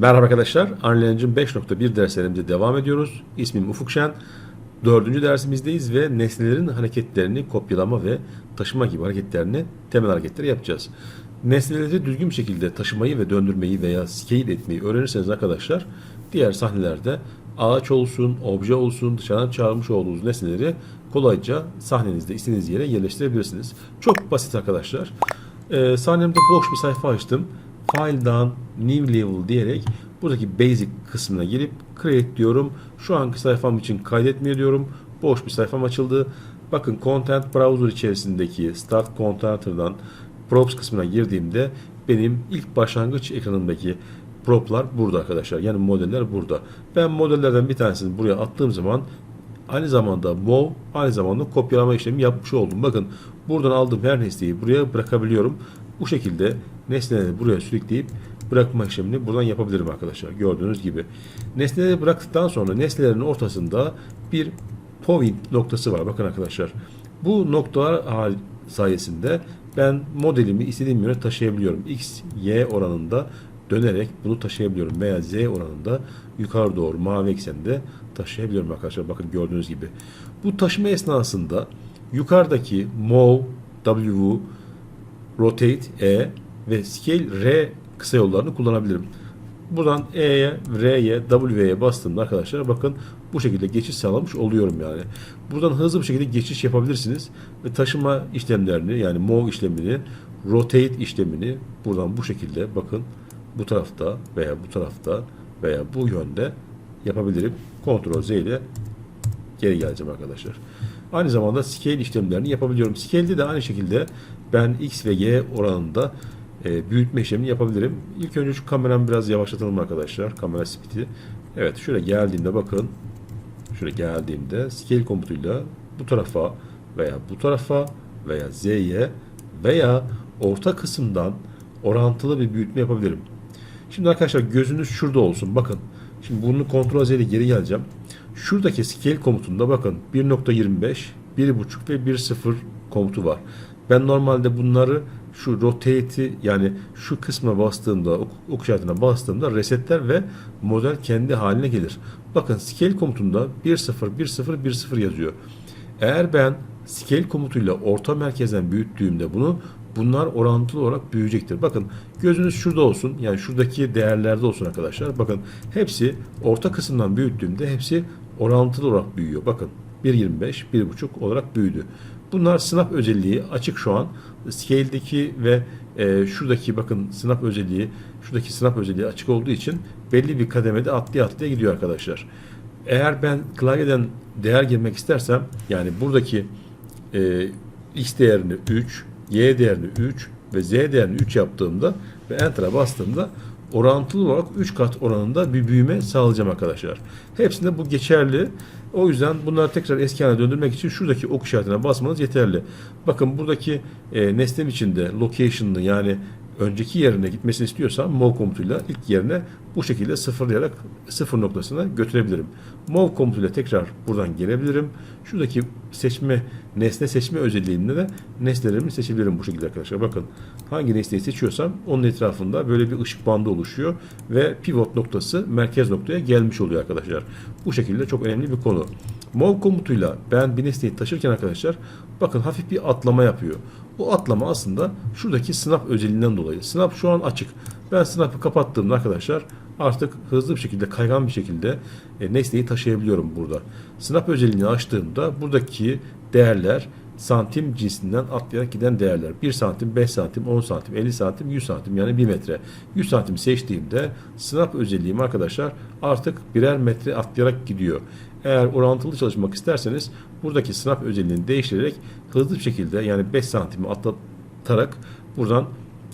Merhaba arkadaşlar. Unreal Engine 5.1 derslerimize devam ediyoruz. İsmim Ufuk Şen. Dördüncü dersimizdeyiz ve nesnelerin hareketlerini kopyalama ve taşıma gibi hareketlerini, temel hareketleri yapacağız. Nesneleri düzgün bir şekilde taşımayı ve döndürmeyi veya scale etmeyi öğrenirseniz arkadaşlar diğer sahnelerde ağaç olsun, obje olsun, dışarıdan çağırmış olduğunuz nesneleri kolayca sahnenizde istediğiniz yere yerleştirebilirsiniz. Çok basit arkadaşlar. Ee, sahnemde boş bir sayfa açtım. File'dan New Level diyerek buradaki Basic kısmına gelip Create diyorum. Şu anki sayfam için kaydetmiyor diyorum. Boş bir sayfam açıldı. Bakın Content Browser içerisindeki Start Content'dan Props kısmına girdiğimde benim ilk başlangıç ekranımdaki proplar burada arkadaşlar. Yani modeller burada. Ben modellerden bir tanesini buraya attığım zaman aynı zamanda move aynı zamanda kopyalama işlemi yapmış oldum. Bakın buradan aldığım her nesneyi buraya bırakabiliyorum. Bu şekilde nesneleri buraya sürükleyip bırakma işlemini buradan yapabilirim arkadaşlar. Gördüğünüz gibi. Nesneleri bıraktıktan sonra nesnelerin ortasında bir point noktası var. Bakın arkadaşlar. Bu noktalar sayesinde ben modelimi istediğim yöne taşıyabiliyorum. X, Y oranında dönerek bunu taşıyabiliyorum. Veya Z oranında yukarı doğru mavi eksende taşıyabiliyorum arkadaşlar. Bakın gördüğünüz gibi. Bu taşıma esnasında yukarıdaki move, W, rotate E ve scale R kısa yollarını kullanabilirim. Buradan E'ye, R'ye, W'ye bastığımda arkadaşlar bakın bu şekilde geçiş sağlamış oluyorum yani. Buradan hızlı bir şekilde geçiş yapabilirsiniz ve taşıma işlemlerini yani move işlemini, rotate işlemini buradan bu şekilde bakın bu tarafta veya bu tarafta veya bu yönde yapabilirim. Ctrl Z ile geri geleceğim arkadaşlar. Aynı zamanda scale işlemlerini yapabiliyorum. Scale'de de aynı şekilde ben X ve Y oranında e, büyütme işlemini yapabilirim. İlk önce şu kameramı biraz yavaşlatalım arkadaşlar. Kamera speed'i. Evet şöyle geldiğinde bakın. Şöyle geldiğimde scale komutuyla bu tarafa veya bu tarafa veya Z'ye veya orta kısımdan orantılı bir büyütme yapabilirim. Şimdi arkadaşlar gözünüz şurada olsun. Bakın. Şimdi bunu kontrol Z geri geleceğim. Şuradaki scale komutunda bakın 1.25, 1.5 ve 1.0 komutu var. Ben normalde bunları şu rotate'i yani şu kısma bastığımda ok, ok bastığımda resetler ve model kendi haline gelir. Bakın scale komutunda 1.0 1.0 1.0 yazıyor. Eğer ben scale komutuyla orta merkezden büyüttüğümde bunu bunlar orantılı olarak büyüyecektir. Bakın gözünüz şurada olsun. Yani şuradaki değerlerde olsun arkadaşlar. Bakın hepsi orta kısımdan büyüttüğümde hepsi orantılı olarak büyüyor. Bakın 1.25, 1.5 olarak büyüdü. Bunlar snap özelliği açık şu an. Scale'deki ve e, şuradaki bakın snap özelliği, şuradaki snap özelliği açık olduğu için belli bir kademede atlaya atlaya gidiyor arkadaşlar. Eğer ben klavyeden değer girmek istersem yani buradaki e, x değerini 3, y değerini 3 ve z değerini 3 yaptığımda ve enter'a bastığımda orantılı olarak 3 kat oranında bir büyüme sağlayacağım arkadaşlar. Hepsinde bu geçerli. O yüzden bunları tekrar eski haline döndürmek için şuradaki ok işaretine basmanız yeterli. Bakın buradaki e, nesnem içinde location'ını yani önceki yerine gitmesini istiyorsam move komutuyla ilk yerine bu şekilde sıfırlayarak sıfır noktasına götürebilirim. Move komutuyla tekrar buradan gelebilirim. Şuradaki seçme nesne seçme özelliğinde de nesnelerimi seçebilirim bu şekilde arkadaşlar. Bakın hangi nesneyi seçiyorsam onun etrafında böyle bir ışık bandı oluşuyor ve pivot noktası merkez noktaya gelmiş oluyor arkadaşlar. Bu şekilde çok önemli bir konu. Move komutuyla ben bir nesneyi taşırken arkadaşlar bakın hafif bir atlama yapıyor. Bu atlama aslında şuradaki snap özelliğinden dolayı. Snap şu an açık. Ben snap'ı kapattığımda arkadaşlar artık hızlı bir şekilde kaygan bir şekilde e, nesneyi taşıyabiliyorum burada. Snap özelliğini açtığımda buradaki değerler santim cinsinden atlayarak giden değerler. 1 santim, 5 santim, 10 santim, 50 santim, 100 santim yani 1 metre. 100 santim seçtiğimde snap özelliğim arkadaşlar artık birer metre atlayarak gidiyor. Eğer orantılı çalışmak isterseniz buradaki snap özelliğini değiştirerek hızlı bir şekilde yani 5 santimi atlatarak buradan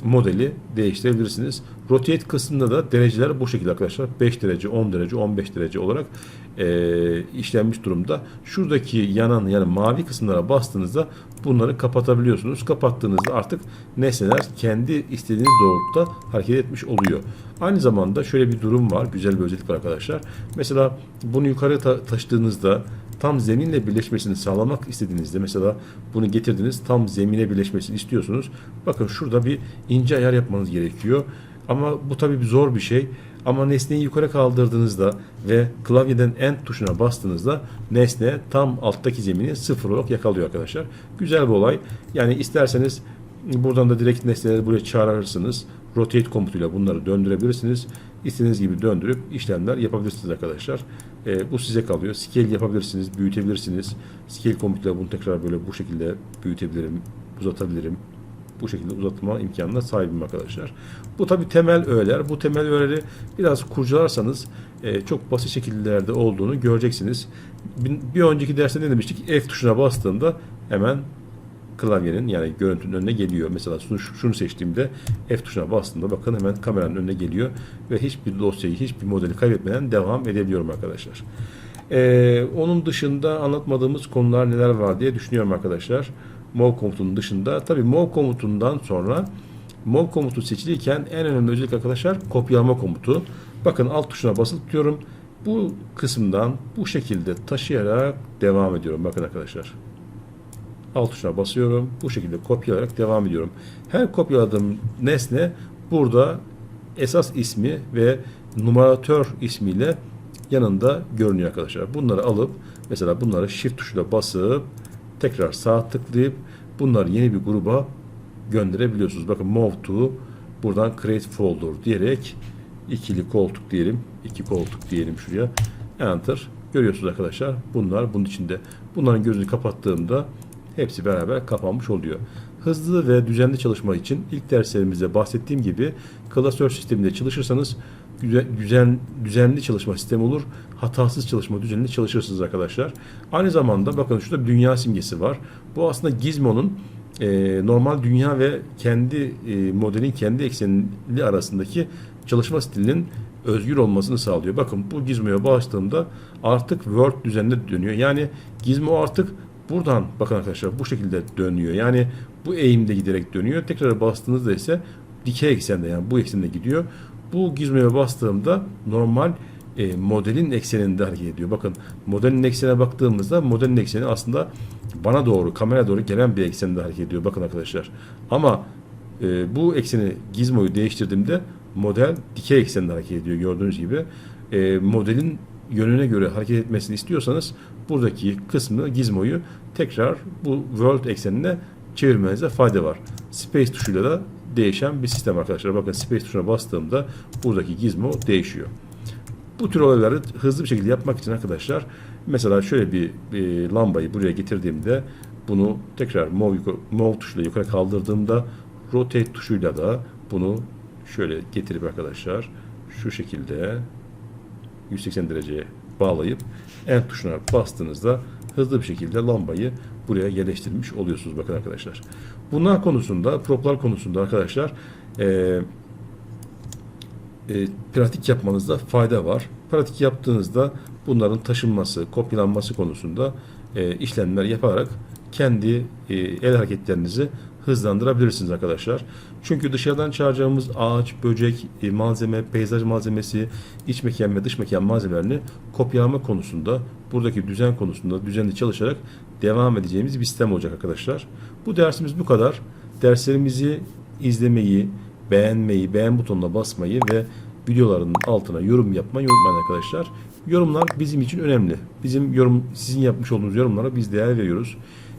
modeli değiştirebilirsiniz. Rotate kısmında da dereceler bu şekilde arkadaşlar. 5 derece, 10 derece, 15 derece olarak e, işlenmiş durumda. Şuradaki yanan yani mavi kısımlara bastığınızda bunları kapatabiliyorsunuz. Kapattığınızda artık nesneler kendi istediğiniz doğrultuda hareket etmiş oluyor. Aynı zamanda şöyle bir durum var. Güzel bir özellik var arkadaşlar. Mesela bunu yukarı ta- taşıdığınızda tam zeminle birleşmesini sağlamak istediğinizde mesela bunu getirdiniz tam zemine birleşmesini istiyorsunuz. Bakın şurada bir ince ayar yapmanız gerekiyor. Ama bu tabii zor bir şey. Ama nesneyi yukarı kaldırdığınızda ve klavyeden End tuşuna bastığınızda nesne tam alttaki zemini sıfır olarak yakalıyor arkadaşlar. Güzel bir olay. Yani isterseniz buradan da direkt nesneleri buraya çağırırsınız. Rotate komutuyla bunları döndürebilirsiniz. İstediğiniz gibi döndürüp işlemler yapabilirsiniz arkadaşlar. Ee, bu size kalıyor. Scale yapabilirsiniz, büyütebilirsiniz. Scale komutuyla bunu tekrar böyle bu şekilde büyütebilirim, uzatabilirim bu şekilde uzatma imkanına sahibim arkadaşlar. Bu tabi temel öğeler. Bu temel öğeleri biraz kurcalarsanız e, çok basit şekillerde olduğunu göreceksiniz. Bir, bir önceki derste ne demiştik? F tuşuna bastığımda hemen klavyenin yani görüntünün önüne geliyor. Mesela şunu, şunu seçtiğimde F tuşuna bastığımda bakın hemen kameranın önüne geliyor ve hiçbir dosyayı, hiçbir modeli kaybetmeden devam edebiliyorum arkadaşlar. Ee, onun dışında anlatmadığımız konular neler var diye düşünüyorum arkadaşlar. Mov komutunun dışında. Tabi mov komutundan sonra mov komutu seçilirken en önemli özellik arkadaşlar kopyalama komutu. Bakın alt tuşuna basılı tutuyorum. Bu kısımdan bu şekilde taşıyarak devam ediyorum. Bakın arkadaşlar. Alt tuşuna basıyorum. Bu şekilde kopyalayarak devam ediyorum. Her kopyaladığım nesne burada esas ismi ve numaratör ismiyle yanında görünüyor arkadaşlar. Bunları alıp mesela bunları shift tuşuyla basıp tekrar sağ tıklayıp bunları yeni bir gruba gönderebiliyorsunuz. Bakın move to buradan create folder diyerek ikili koltuk diyelim. iki koltuk diyelim şuraya. Enter. Görüyorsunuz arkadaşlar. Bunlar bunun içinde. Bunların gözünü kapattığımda hepsi beraber kapanmış oluyor. Hızlı ve düzenli çalışma için ilk derslerimizde bahsettiğim gibi klasör sisteminde çalışırsanız düzen, düzenli çalışma sistemi olur. Hatasız çalışma, düzenli çalışırsınız arkadaşlar. Aynı zamanda bakın şurada dünya simgesi var. Bu aslında Gizmo'nun e, normal dünya ve kendi e, modelin kendi eksenli arasındaki çalışma stilinin özgür olmasını sağlıyor. Bakın bu Gizmo'ya bastığımda artık Word düzeninde dönüyor. Yani Gizmo artık buradan bakın arkadaşlar bu şekilde dönüyor. Yani bu eğimde giderek dönüyor. Tekrar bastığınızda ise dikey eksende yani bu eksende gidiyor. Bu gizmoya bastığımda normal e, modelin ekseninde hareket ediyor. Bakın modelin eksenine baktığımızda modelin ekseni aslında bana doğru, kamera doğru gelen bir eksende hareket ediyor. Bakın arkadaşlar. Ama e, bu ekseni gizmoyu değiştirdiğimde model dikey ekseninde hareket ediyor gördüğünüz gibi. E, modelin yönüne göre hareket etmesini istiyorsanız buradaki kısmı gizmoyu tekrar bu world eksenine çevirmenize fayda var. Space tuşuyla da değişen bir sistem arkadaşlar. Bakın space tuşuna bastığımda buradaki gizmo değişiyor. Bu tür olayları hızlı bir şekilde yapmak için arkadaşlar mesela şöyle bir, bir lambayı buraya getirdiğimde bunu tekrar move, move tuşuyla yukarı kaldırdığımda rotate tuşuyla da bunu şöyle getirip arkadaşlar şu şekilde 180 dereceye bağlayıp en tuşuna bastığınızda hızlı bir şekilde lambayı buraya yerleştirmiş oluyorsunuz bakın arkadaşlar. Bunlar konusunda, proplar konusunda arkadaşlar e, e, pratik yapmanızda fayda var. Pratik yaptığınızda bunların taşınması, kopyalanması konusunda e, işlemler yaparak kendi e, el hareketlerinizi hızlandırabilirsiniz arkadaşlar. Çünkü dışarıdan çağıracağımız ağaç, böcek, e, malzeme, peyzaj malzemesi, iç mekan ve dış mekan malzemelerini kopyalama konusunda, buradaki düzen konusunda düzenli çalışarak devam edeceğimiz bir sistem olacak arkadaşlar. Bu dersimiz bu kadar. Derslerimizi izlemeyi, beğenmeyi, beğen butonuna basmayı ve videoların altına yorum yapmayı unutmayın arkadaşlar. Yorumlar bizim için önemli. Bizim yorum, sizin yapmış olduğunuz yorumlara biz değer veriyoruz.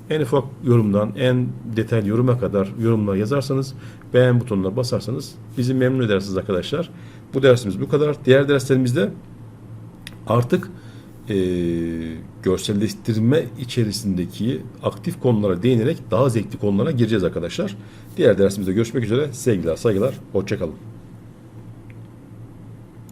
En ufak yorumdan en detaylı yoruma kadar yorumlar yazarsanız, beğen butonuna basarsanız bizi memnun edersiniz arkadaşlar. Bu dersimiz bu kadar. Diğer derslerimizde artık e, görselleştirme içerisindeki aktif konulara değinerek daha zevkli konulara gireceğiz arkadaşlar. Diğer dersimizde görüşmek üzere. Sevgiler, saygılar, hoşçakalın.